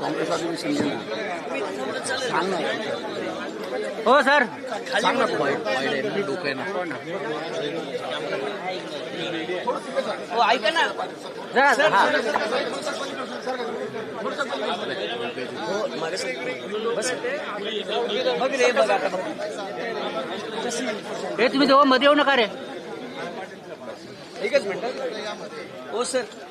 काँग्रेसवाले समजेल ना सांग ना. हो सर. सांग ना आहे ना डोकं आहे ना. हो ऐका ना. जरा हा. बघ रे बघ आता तुम्ही दोघं मध्ये येऊ नका रे. एकच मिनिट. हो सर.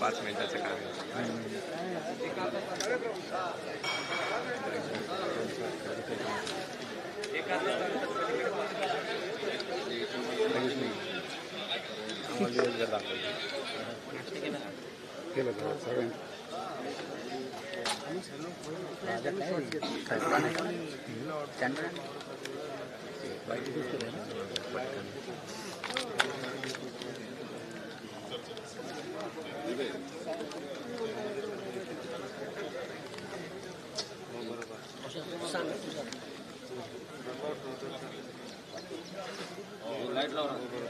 पाच मिनिटाचं काम आहे आम्हाला दिवसभर दाखवायचं केलं का सगळ्यांनी लाईट लावणार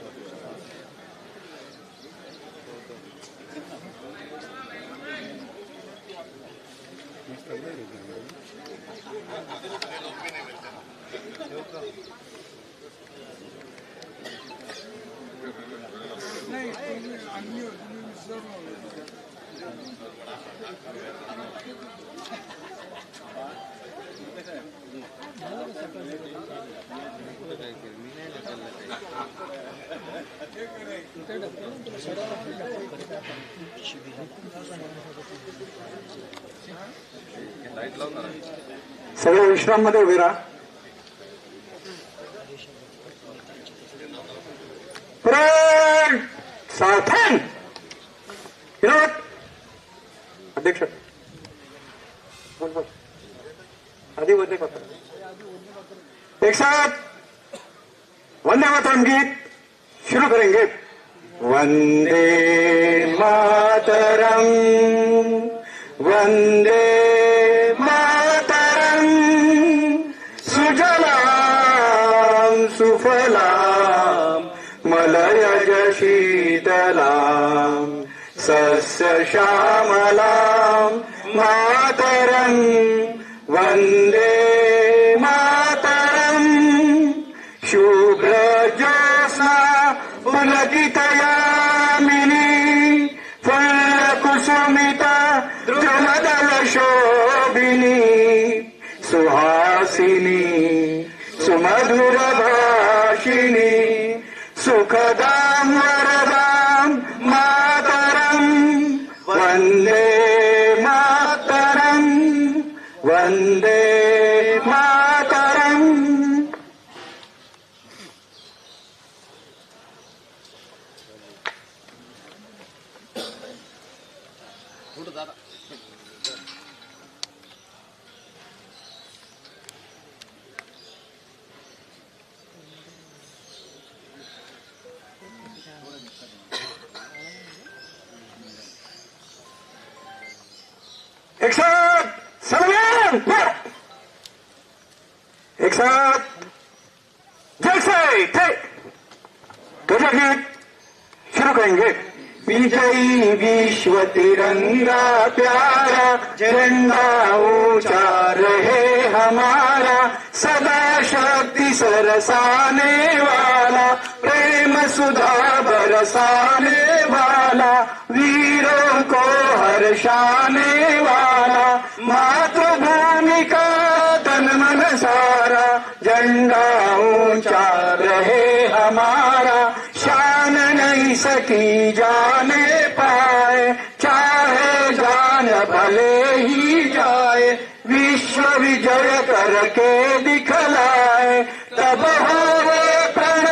सगळे विश्राममध्ये उभे राहा. फ्रंट सावधान विनोद अध्यक्ष. बोल बोल. आधी वंदे मातरम. एक साथ वंदे मातरम गीत शुरू करेंगे. वंदे मातरम. वंदे सस्य श्यामलाम मातरम। वंदे मातरम। शुभ्र ज्योत्स्ना पुलकितयामिनी। फुल्लकुसुमिता द्रुमदल शोभिनी सुहासिनी सुमधुर भाषिणी एक साथ सलमान एक साथ जैसे थे तुझे गीत शुरू करेंगे विजयी विश्व तिरंगा प्यारा, झंडा ऊँचा रहे हमारा, सदा शक्ति सरसाने वाला, प्रेम सुधा बरसाने वाला, वीरों को हर्षाने वाला, मातृभूमि का तन मन सारा, झंडा ऊँचा रहे हमारा, शान नहीं सकी जाने जान भले ही जाए, विश्व विजय करके दिखलाए, तब होवे प्रण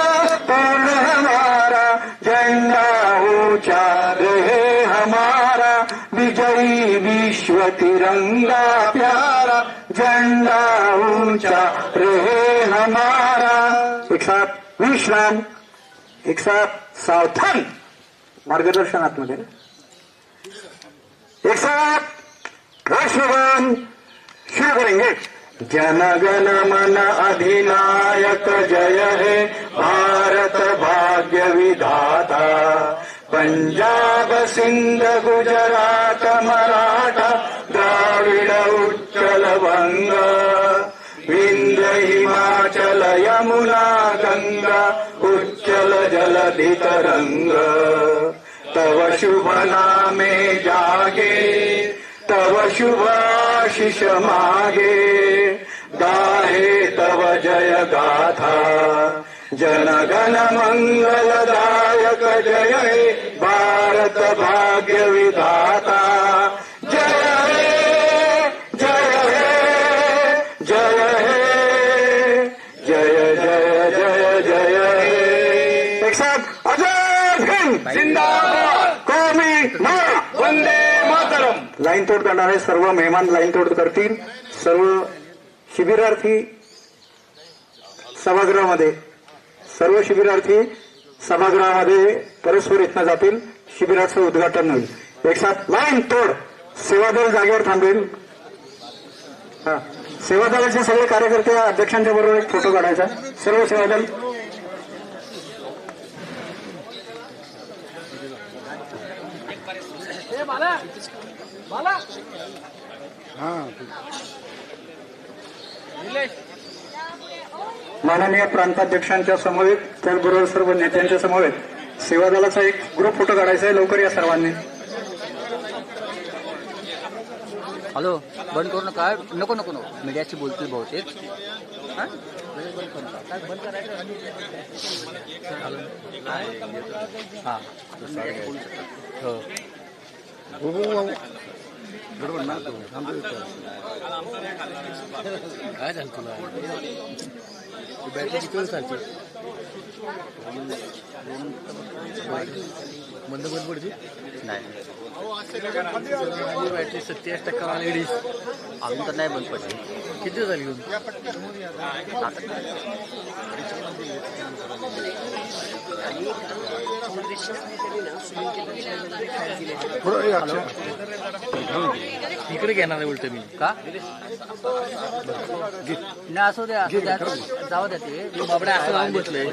हमारा, झंडा ऊँचा रहे हमारा, विजयी विश्व तिरंगा प्यारा, झंडा ऊँचा रहे हमारा। एक साथ विश्राम, एक साथ सावधान मार्गदर्शनात्मक आहे एक साथ राष्ट्रगान शुरू करेंगे। जनगण मन अधिनायक जय हे भारत भाग्य विधाता। पंजाब सिंध गुजरात मराठा द्राविड उच्चल वंग विंध हिमाचल यमुना गंगा उच्चल जलधि तव शुभ नामे जागे तव शुभाशिष मागे। गाहे तव जय गाथा जनगण मंगलदायक जय। भारत भाग्य विधाता। लाईन तोड करणारे सर्व मेहमान लाईन तोड करतील. सर्व शिबिरार्थी सभागृहामध्ये सर्व शिबिरार्थी सभागृहामध्ये परस्पर इथनं जातील. शिबिराचं उद्घाटन होईल. एक साथ लाईन तोड! सेवादल जागेवर थांबेल. हा. सेवादलाचे सगळे कार्यकर्ते अध्यक्षांच्या बरोबर एक फोटो काढायचा. सर्व सेवादल. माननीय प्रांताध्यक्षांच्या समवेत त्याचबरोबर सर्व नेत्यांच्या समवेत सेवा दलाचा एक ग्रुप फोटो काढायचा आहे लवकर या सर्वांनी. हॅलो बंद करू नका. नको नको नको. मीडियाची बोलतील बहुतेक. हा? बंद करू नका. काय काय झालं तुला बॅटरी किती चालते बंद बंद पडते नाही बॅटरी सत्तेचाळीस टक्का आलेली अजून तर नाही बंद पडली किती झाली घेऊन? इकडे घेणार आहे उलट मी. का? नाही असू द्या असू द्या. जाऊ द्या ते. बाबड्या असं लावून बसले.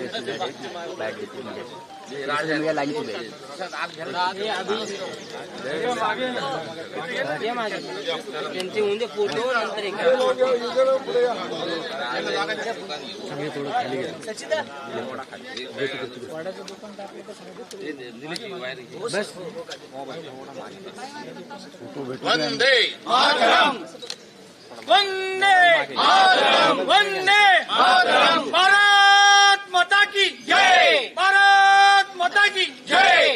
त्यांचे म्हणजे फोटो नंतर एक. थोडं खाली घ्या. बस. वंदे वंदे वंदे भारत माता की जय. भारत माता की जय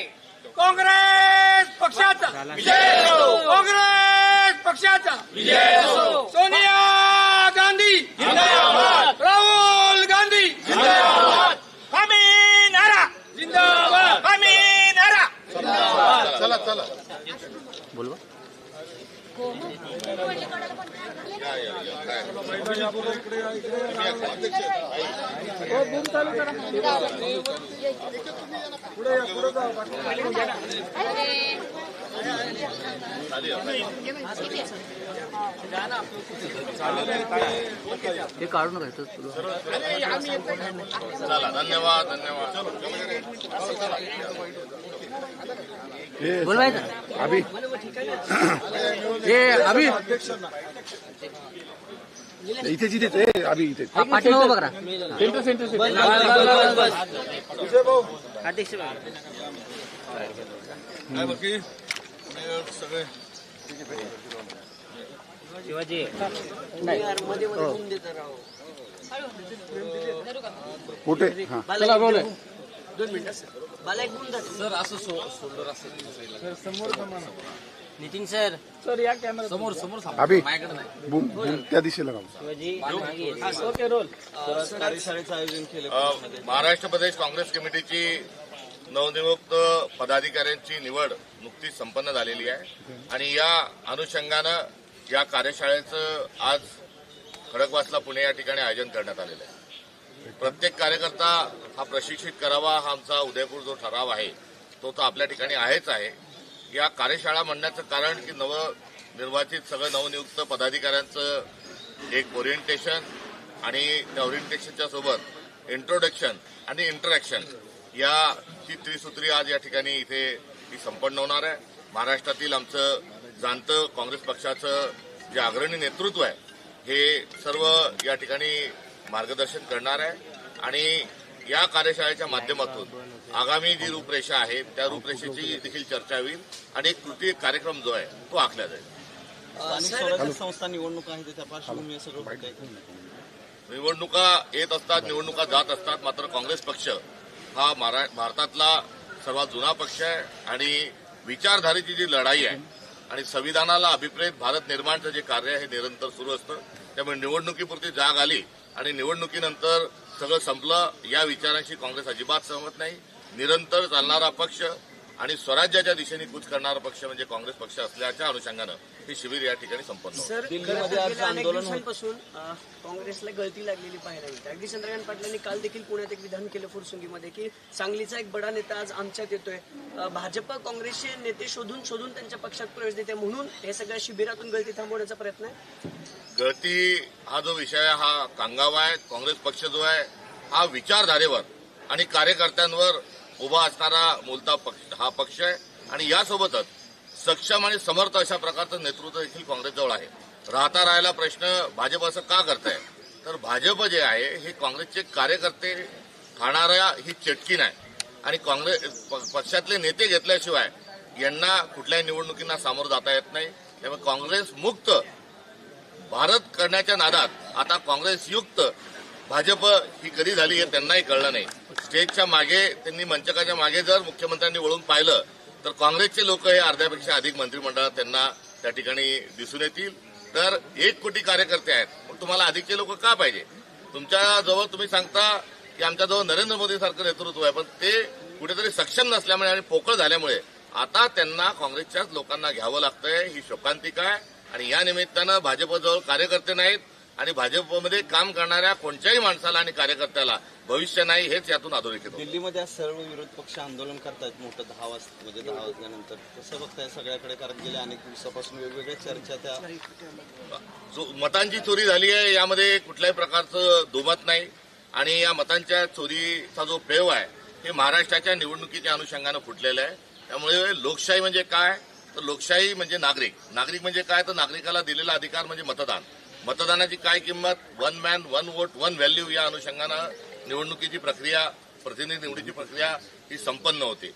काँग्रेस पक्षाचा विजय काँग्रेस पक्षाचा विजय सोनिया गांधी जिंदाबाद राहुल गांधी जिंदाबाद आम्ही नारा जिंदाबाद आम्ही नारा चला चला बोलवा हे काढू नका इथं तुला चला धन्यवाद धन्यवाद बोलवायचं? अभि. ए अभि. इथे जिथे अभि इथे. हा पाठीमागं बघ ना सेंटर सेंटर अध्यक्ष शिवाजी. मध्ये मध्ये होऊन देता राव कुठे? हा. मला एक दोन- दोन मिनिटं सर. मला एक गुण दाखव. सर असं सो सोल्डर असं नितीन सर. समोर समोर थांबा. अभि माझ्याकडे नाही. बुम बुम त्या दिशेला राहू अ, महाराष्ट्र प्रदेश काँग्रेस कमिटीची नवनियुक्त पदाधिकाऱ्यांची निवड नुकतीच संपन्न झालेली आहे. आणि या अनुषंगानं या कार्यशाळेचं आज खडकवासला पुणे या ठिकाणी आयोजन करण्यात आलेलं आहे. प्रत्येक कार्यकर्ता हा प्रशिक्षित करावा हा आमचा उदयपूर जो ठराव आहे तो तर आपल्या ठिकाणी आहेच आहे. या कार्यशाळा म्हणण्याचं कारण की नवनिर्वाचित सगळं नवनियुक्त पदाधिकाऱ्यांचं एक ओरिएंटेशन आणि त्या ओरिएंटेशनच्या सोबत इंट्रोडक्शन आणि इंटरॅक्शन या ची त्रिसूत्री आज या ठिकाणी इथे ती संपन्न होणार आहे. महाराष्ट्रातील आमचं जाणतं काँग्रेस पक्षाचं जे अग्रणी नेतृत्व आहे हे सर्व या ठिकाणी मार्गदर्शन करणार आहे. आणि या कार्यशाळेच्या माध्यमातून आगामी जी रूपरेषा आहे त्या रूपरेषेची देखील चर्चा होईल आणि एक कृती कार्यक्रम जो आहे तो आखला जाईल. संस्था निवडणूक आहे त्या आहे? निवडणुका येत असतात निवडणुका जात असतात मात्र काँग्रेस पक्ष हा महारा- भारतातला सर्वात जुना पक्ष आहे आणि विचारधारेची जी लढाई आहे आणि संविधानाला अभिप्रेत भारत निर्माणचं जे कार्य आहे हे निरंतर सुरू असतं. त्यामुळे निवडणुकीपुरती जाग आली आणि निवडणुकीनंतर सगळं संपलं या विचारांशी काँग्रेस अजिबात सहमत नाही. निरंतर चालणारा पक्ष आणि स्वराज्याच्या दिशेने कूच करणारा पक्ष म्हणजे काँग्रेस पक्ष असल्याच्या अनुषंगानं हे शिबिर या ठिकाणी संपन्न होतं. सर दिल्लीमध्ये आज गेल्या अनेक आंदोलन होत- दिवसांपासून अ, काँग्रेसला गळती लागलेली पाहायला मिळते. अगदी चंद्रकांत पाटलांनी काल देखील पुण्यात एक विधान केलं फुरसुंगीमध्ये की सांगलीचा एक बडा नेता आज आमच्यात येतोय. भाजप काँग्रेसचे नेते शोधून शोधून त्यांच्या पक्षात प्रवेश देते म्हणून हे सगळ्या शिबिरातून गळती थांबवण्याचा प्रयत्न आहे? गळती हा जो विषय आहे हा कांगावा आहे काँग्रेस पक्ष जो आहे हा विचारधारेवर आणि कार्यकर्त्यांवर उभा असणारा मूलता पक्ष हा पक्ष आहे. आणि यासोबतच सक्षम आणि समर्थ अशा प्रकारचं नेतृत्व देखील काँग्रेसजवळ आहे. राहता राहायला प्रश्न भाजप असं का करताय? तर भाजप जे आहे हे काँग्रेसचे कार्यकर्ते खाणाऱ्या ही चटकीन आहे आणि काँग्रेस प- पक्षातले नेते घेतल्याशिवाय यांना कुठल्याही निवडणुकींना सामोरं जाता येत नाही. त्यामुळे काँग्रेस मुक्त भारत करण्याच्या नादात आता काँग्रेस युक्त भाजप ही कधी झाली हे त्यांनाही कळलं नाही. स्टेजच्या मागे त्यांनी मंचकाच्या मागे जर मुख्यमंत्र्यांनी वळून पाहिलं तर काँग्रेसचे लोक हे अर्ध्यापेक्षा अधिक मंत्रिमंडळात त्यांना त्या ठिकाणी दिसून येतील. तर एक कोटी कार्यकर्ते आहेत. मग तुम्हाला अधिकचे लोक का पाहिजे? तुमच्या जवळ तुम्ही सांगता की आमच्याजवळ नरेंद्र मोदी सारखं नेतृत्व आहे पण ते कुठेतरी सक्षम नसल्यामुळे आणि पोकळ झाल्यामुळे आता त्यांना काँग्रेसच्याच लोकांना घ्यावं लागतंय. ही शोकांतिका आहे. आणि या निमित्तानं भाजपजवळ कार्यकर्ते नाहीत. आणि भाजपमध्ये काम करणाऱ्या कोणत्याही माणसाला आणि कार्यकर्त्याला भविष्य नाही हेच यातून अधोरेखित होतं. दिल्लीमध्ये आज सर्व विरोध पक्ष आंदोलन करतायत मोठं दहा वाजता म्हणजे दहा वाजल्यानंतर. कसं बघताय सगळ्याकडे? कारण गेल्या अनेक दिवसापासून वेगवेगळ्या चर्चा त्या जो मतांची चोरी झाली आहे यामध्ये कुठल्याही प्रकारचं दुमत नाही. आणि या मतांच्या चोरीचा जो पेव आहे हे महाराष्ट्राच्या निवडणुकीच्या अनुषंगानं फुटलेलं आहे. त्यामुळे लोकशाही म्हणजे काय? तर लोकशाही म्हणजे नागरिक. नागरिक म्हणजे काय? तर नागरिकाला दिलेला अधिकार म्हणजे मतदान. मतदानाची काय किंमत? One man one vote one value या अनुषंगानं निवडणुकीची प्रक्रिया प्रतिनिधी निवडीची प्रक्रिया ही संपन्न होते.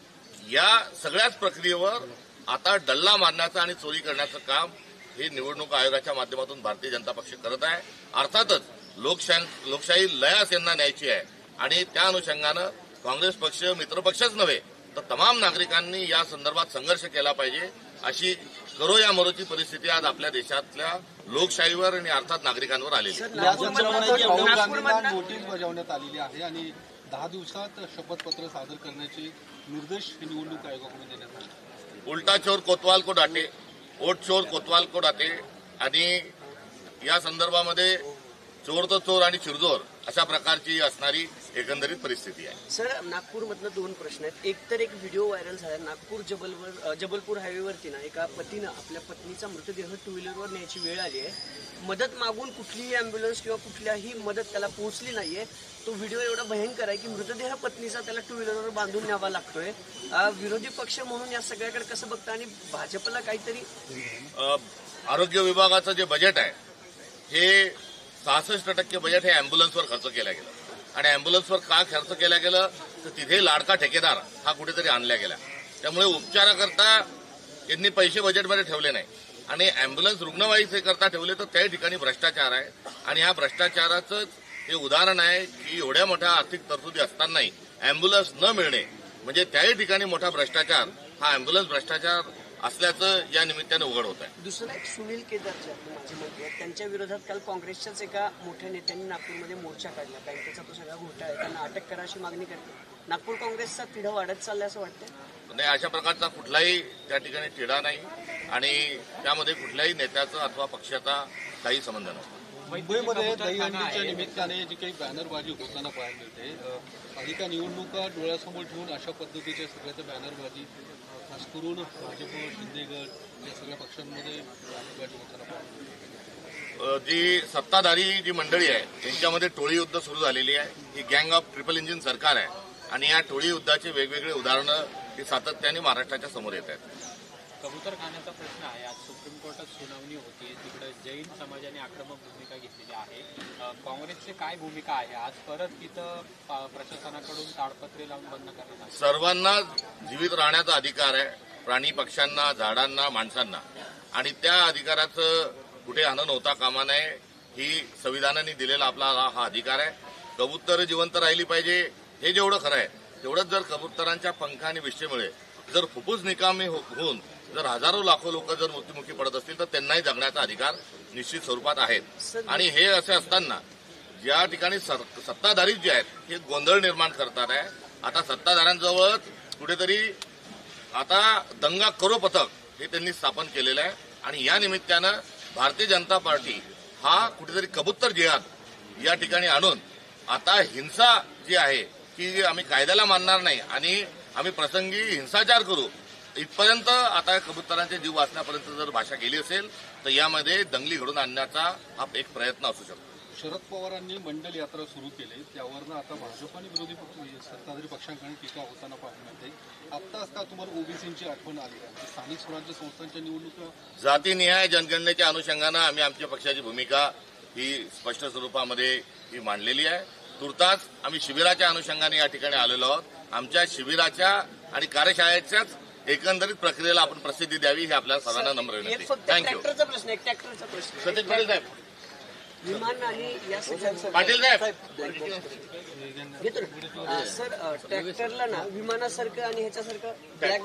या सगळ्याच प्रक्रियेवर आता डल्ला मारण्याचं आणि चोरी करण्याचं काम हे निवडणूक आयोगाच्या माध्यमातून भारतीय जनता पक्ष करत आहे. अर्थातच लोकशाही लोकशाही लयास यांना न्यायची आहे. आणि त्या अनुषंगानं काँग्रेस पक्ष मित्रपक्षच नव्हे तर तमाम नागरिकांनी या संदर्भात संघर्ष केला पाहिजे अशी करो या मरोची परिस्थिती आज आपल्या देशातल्या लोकशाहीवर आणि अर्थात नागरिकांवर आलेली नोटीस बजावण्यात आलेली आहे आणि दहा दिवसात शपथपत्र सादर करण्याचे निर्देश निवडणूक आयोगाकडून देण्यात आले. उलटा चोर कोतवाल को डाटे ओट चोर कोतवाल को डाटे आणि या संदर्भामध्ये चोर तर चोर आणि चिरजोर अशा प्रकारची असणारी एकंदरीत परिस्थिती आहे. सर नागपूरमधनं दोन प्रश्न आहेत. एक तर एक व्हिडिओ व्हायरल झाला नागपूर जबलवर जबलपूर हायवेवरती ना एका पतीनं आपल्या पत्नीचा मृतदेह टू व्हीलरवर न्यायची वेळ आली आहे. मदत मागून कुठलीही अँब्युलन्स किंवा कुठल्याही मदत त्याला पोहोचली नाहीये. तो व्हिडिओ एवढा भयंकर आहे की मृतदेह पत्नीचा त्याला टू व्हीलरवर बांधून न्यावा लागतोय. विरोधी पक्ष म्हणून या सगळ्याकडे कसं बघता आणि भाजपला काहीतरी आरोग्य विभागाचं जे बजेट आहे हे सहासष्ट टक्के बजेट हे अँब्युलन्सवर खर्च केलं गेलं आणि अँब्युलन्सवर का खर्च केला गेलं? तर तिथे लाडका ठेकेदार हा कुठेतरी आणला गेला त्यामुळे उपचाराकरता यांनी पैसे बजेटमध्ये ठेवले नाही. आणि अँब्युलन्स रुग्णवाहिकेकरता ठेवले तर त्याही ठिकाणी भ्रष्टाचार आहे. आणि ह्या भ्रष्टाचाराचं हे उदाहरण आहे की एवढ्या मोठ्या आर्थिक तरतुदी असतानाही अँब्युलन्स न मिळणे म्हणजे त्याही ठिकाणी मोठा भ्रष्टाचार हा अँब्युलन्स भ्रष्टाचार असल्याचं या निमित्तानं उघड होत आहे. दुसरं एक सुनील केदार जे आपले माजी मंत्री आहेत त्यांच्या विरोधात काल काँग्रेसच्याच एका मोठ्या नेत्यांनी नागपूरमध्ये मोर्चा काढला. बँकेचा तो सगळा घोटाळा आहे. त्यांना अटक करा अशी मागणी करते नागपूर काँग्रेसचा तिढा वाढत चाललाय असं वाटतं नाही अशा प्रकारचा कुठलाही त्या ठिकाणी तिढा नाही. आणि त्यामध्ये कुठल्याही नेत्याचा अथवा पक्षाचा काही संबंध नसतो. मुंबईमध्ये दहीहंडीच्या निमित्ताने जी काही बॅनरबाजी होताना पाहायला मिळते अधिका निवडणुका डोळ्यासमोर ठेवून अशा पद्धतीच्या सगळ्या बॅनरबाजी खास करून भाजप शिंदेगड या सगळ्या पक्षांमध्ये जी सत्ताधारी जी मंडळी आहे त्यांच्यामध्ये टोळी युद्ध सुरू झालेली आहे. ही गँग ऑफ ट्रिपल इंजिन सरकार आहे. आणि या टोळी युद्धाचे वेगवेगळे उदाहरणं ही सातत्याने महाराष्ट्राच्या समोर येत आहेत. कबूतर खाण्याचा प्रश्न आहे. आज सुप्रीम कोर्टात सुनावणी होती. तिकडे जैन समाजाने आक्रमक भूमिका घेतलेली आहे. काँग्रेसची काय भूमिका आहे? आज परत तिथं प्रशासनाकडून ताडपत्रे लावून बंद करण्यात सर्वांना जीवित राहण्याचा अधिकार आहे. प्राणी पक्ष्यांना झाडांना माणसांना. आणि त्या अधिकाराचं कुठे हनन होता कामा नये ही संविधानाने दिलेला आपला हा अधिकार आहे. कबूतर जिवंत राहिली पाहिजे हे जेवढं खरं आहे. तेवढंच जर कबुतरांच्या पंख आणि विष्ठेमुळे जर फुफ्फुस निकामी हो- होऊन जर हजारो लाखो लोक जर मृत्युमुखी पडत असतील तर त्यांनाही जगण्याचा अधिकार निश्चित स्वरूपात आहेत आणि हे असे असताना ज्या ठिकाणी सत्ताधारी जे आहेत हे गोंधळ निर्माण करतात आहे. आता सत्ताधाऱ्यांजवळच कुठेतरी आता दंगा करो पथक हे त्यांनी स्थापन केलेलं आहे. आणि या निमित्तानं भारतीय जनता पार्टी हा कुठेतरी कबूतर जिहाद या ठिकाणी आणून आता हिंसा जी आहे की आम्ही कायद्याला मानणार नाही. आणि आम्ही प्रसंगी हिंसाचार करू. इथपर्यंत आता कबुतरांचे जीव वाचण्यापर्यंत जर भाषा गेली असेल तर यामध्ये दंगली घडून आणण्याचा हा एक प्रयत्न असू शकतो. शरद पवारांनी मंडल यात्रा सुरू केली. त्यावरनं आता भाजप आणि विरोधी पक्ष सत्ताधारी पक्षांकडे टीका होताना मिळते. आत्ताच का तुम्हाला ओबीसीची आठवण आली आहे. स्थानिक स्वराज्य संस्थांच्या निवडणुका जातीनिहाय जनगणनेच्या अनुषंगानं आम्ही आमच्या पक्षाची भूमिका ही स्पष्ट स्वरूपामध्ये ही मांडलेली आहे. तुर्तास आम्ही शिबिराच्या अनुषंगाने या ठिकाणी आलेलो आहोत. आमच्या शिबिराच्या आणि कार्यशाळेच्याच एकंदरीत प्रक्रियेला आपण प्रसिद्धी द्यावी ही आपल्याला सर्वांना नम्र विनंती. थँक्यू ट्रॅक्टरचा प्रश्न एक ट्रॅक्टरचा प्रश्न. सतीश पाटील साहेब. विमान आणि या सगळ्या- पाटील साहेब. घेतो ना. अं, सर अं, ट्रॅक्टरला ना विमानासारखं आणि ह्याच्यासारखं ब्लॅक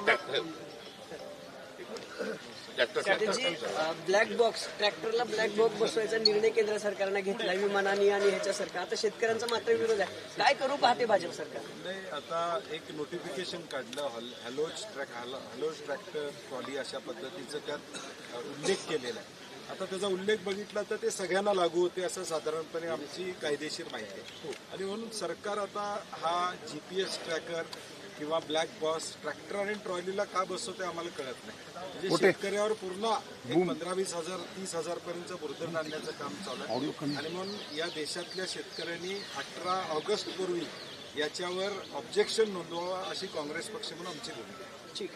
ब्लॅक बॉक्स ट्रॅक्टरला ब्लॅक बॉक्स बसवायचा निर्णय केंद्र सरकारने घेतला. विमानाने आणि ह्याच्यासारखं आता शेतकऱ्यांचा मात्र विरोध आहे. काय करू पाहते भाजप सरकार? नाही आता एक नोटिफिकेशन काढलं हल हॅलोज ट्रॅक हॅलो हॅलोज ट्रॅक्टर ट्रॉली अशा पद्धतीचं त्यात उल्लेख केलेला आहे. आता त्याचा उल्लेख बघितला तर ते सगळ्यांना लागू होते असं साधारणपणे आमची कायदेशीर माहिती आहे. आणि म्हणून सरकार आता हा जी पी एस ट्रॅकर किंवा ब्लॅक बॉस ट्रॅक्टर आणि ट्रॉलीला का बसवते आम्हाला कळत नाही. म्हणजे शेतकऱ्यावर पूर्ण एक पंधरा वीस हजार तीस हजार पर्यंत बुरधण आणण्याचं काम चालू आहे. आणि म्हणून या देशातल्या शेतकऱ्यांनी अठरा ऑगस्ट पूर्वी याच्यावर ऑब्जेक्शन नोंदवावं अशी काँग्रेस पक्ष म्हणून आमची भूमिका आहे. ठीक.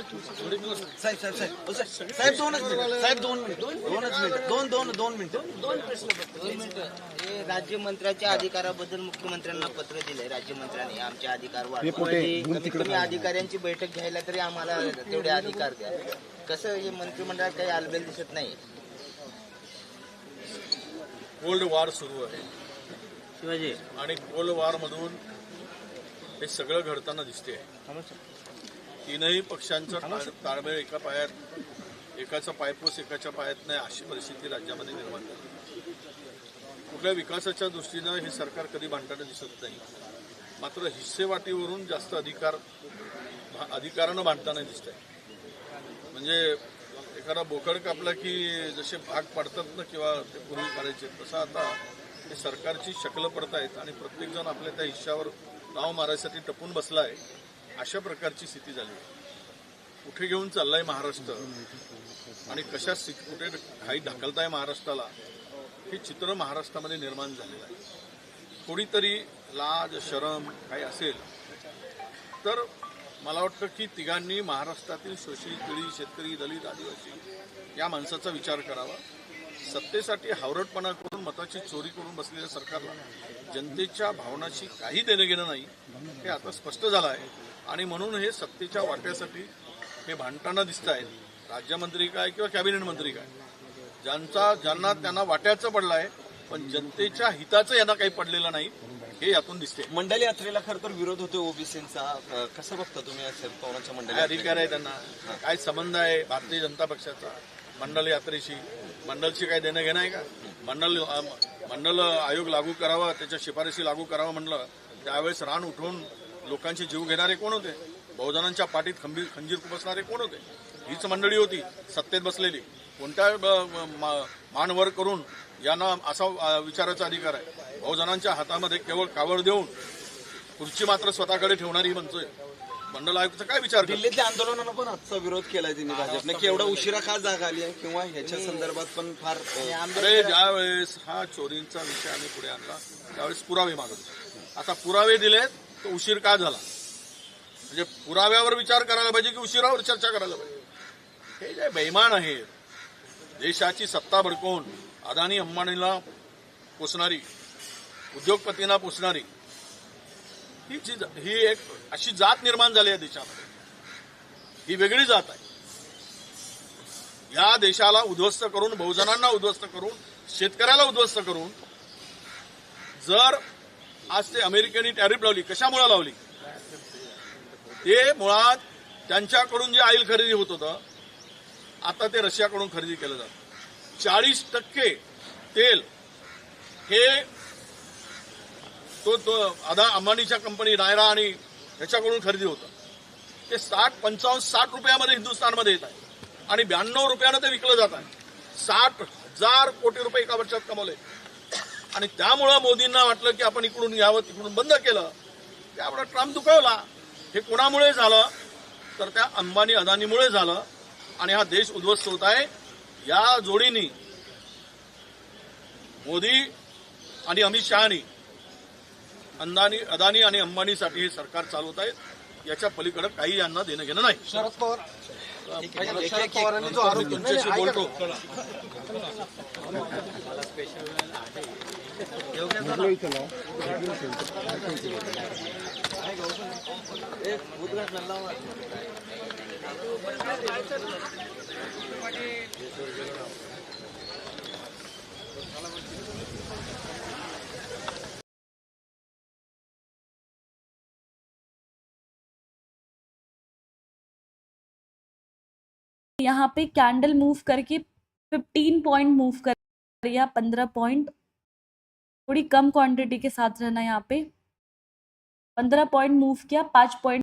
साहेब साहेब साहेब साहेब साहेब दोनच मिनिट साहेब दोन मिनिट दोनच मिनिट दोन दोन दोन मिनिट. दोन प्रश्न फक्त. दोन मिनिटं. हे राज्यमंत्र्याच्या अधिकाराबद्दल मुख्यमंत्र्यांना पत्र दिलंय. राज्यमंत्र्यांनी आमचे अधिकार वाढवा कमीत कमी अधिकाऱ्यांची बैठक घ्यायला तरी आम्हाला तेवढे अधिकार द्या. कसं हे मंत्रिमंडळात काही आलबेल दिसत नाही? कोल्ड वॉर सुरू आहे. शिवाजी. आणि कोल्ड वॉर मधून हे सगळं घडताना दिसते तीनही पक्षांचा ताळमेळ एका पायात एकाचा पायपोस एकाच्या पायात नाही अशी परिस्थिती राज्यामध्ये निर्माण झाली. कुठल्या विकासाच्या दृष्टीनं हे सरकार कधी भांडताना दिसत नाही. मात्र हिस्सेवाटीवरून जास्त अधिकार भा- अधिकारानं भांडताना दिसत आहे म्हणजे एखादा बोकड कापला की जसे भाग पडतात ना किंवा ते पूर्वी करायचे तसं आता हे सरकारची शकलं पडतायत आणि प्रत्येकजण आपल्या त्या हिश्श्यावर नाव मारायसाठी टपून बसला आहे अशा प्रकारची स्थिती झाली. कुठे घेऊन चाललाय महाराष्ट्र? आणि कशा कुठे काही ढकलताय महाराष्ट्राला? हे चित्र महाराष्ट्रामध्ये निर्माण झालेलं आहे. थोडीतरी लाज शरम काही असेल तर मला वाटतं की तिघांनी महाराष्ट्रातील शोषित पिढी शेतकरी दलित आदिवासी या माणसाचा विचार करावा. सत्तेसाठी हावरटपणा करून मताची चोरी करून बसलेल्या सरकारला जनतेच्या भावनाशी काही देणं घेणं नाही हे आता स्पष्ट झालं आहे. आणि म्हणून हे सत्तेच्या वाट्यासाठी हे भांडताना दिसत आहेत राज्यमंत्री काय किंवा कॅबिनेट मंत्री काय? ज्यांचा ज्यांना त्यांना वाट्याचं पडलं आहे पण जनतेच्या हिताचं यांना काही पडलेलं नाही हे यातून दिसते मंडल यात्रेला खरं तर विरोध होतो ओबीसीचा. कसं बघता तुम्ही या शरद पवारांच्या मंडल काय अधिकार आहे त्यांना? काय संबंध आहे भारतीय जनता पक्षाचा? मंडल यात्रेशी? मंडलशी काय देणं घेणं आहे का? मंडल मंडल आयोग लागू करावा त्याच्या शिफारशी लागू करावं म्हणलं त्यावेळेस रान उठवून लोकांचे जीव घेणारे कोण होते? बहुजनांच्या पाठीत खंबीर खंजीर खुपसणारे कोण होते? हीच मंडळी होती सत्तेत बसलेली. कोणत्या मानवर करून यांना असा विचाराचा अधिकार आहे? बहुजनांच्या हातामध्ये केवळ कावड देऊन खुर्ची मात्र स्वतःकडे ठेवणारी म्हणतोय मंडल आयुक्त काय विचार? दिल्लीतल्या आंदोलनाला पण आजचा विरोध केलाय त्यांनी भाजपने की एवढा उशिरा का जाग आली आहे? किंवा ह्याच्या संदर्भात पण फार अ, अरे ज्यावेळेस हा चोरींचा विषय आम्ही पुढे आणला त्यावेळेस पुरावे मागत आता पुरावे दिलेत तो उशीर का झाला? म्हणजे पुराव्यावर विचार करायला पाहिजे की उशिरावर चर्चा करायला पाहिजे? हे जे बैमान आहेत देशाची सत्ता भडकवून अदानी अंबानीला पोचणारी उद्योगपतींना पोचणारी ही जी ही एक अशी जात निर्माण झाली आहे देशामध्ये. ही वेगळी जात आहे. या देशाला उद्ध्वस्त करून बहुजनांना उद्ध्वस्त करून शेतकऱ्याला उद्ध्वस्त करून जर आज ते अमेरिकेने टॅरिफ लावली. कशामुळे लावली? ते मुळात त्यांच्याकडून जे ऑइल खरेदी होत होतं आता ते रशियाकडून खरेदी केलं जातं. चाळीस टक्के तेल हे तो तो अदा अंबानीच्या कंपनी नायरा आणि ह्याच्याकडून खरेदी होतं. ते साठ पंचावन्न साठ रुपयामध्ये हिंदुस्थानमध्ये येत आहे. आणि ब्याण्णव रुपयानं ते विकलं जात आहे. साठ हजार कोटी रुपये एका वर्षात कमवले. आणि त्यामुळं मोदींना वाटलं की आपण इकडून यावं तिकडून बंद केलं. त्यामुळे ट्रम्प दुखावला. हे कोणामुळे झालं? तर त्या अंबानी अदानीमुळे झालं. आणि हा देश उद्ध्वस्त होत आहे. या जोडीनी मोदी आणि अमित शहानी अंदानी अदानी आणि अंबानीसाठी हे सरकार चालवत आहेत. याच्या पलीकडे काही यांना देणं घेणं नाही. शरद पवार. तुमच्याशी बोलतो. यहाँ पे कैंडल मूव करके 15 पॉइंट मूव कर या 15 पॉइंट थोड़ी कम क्वांटिटी के साथ रहना यहाँ पे। 15 पॉइंट मूव किया पाँच पॉइंट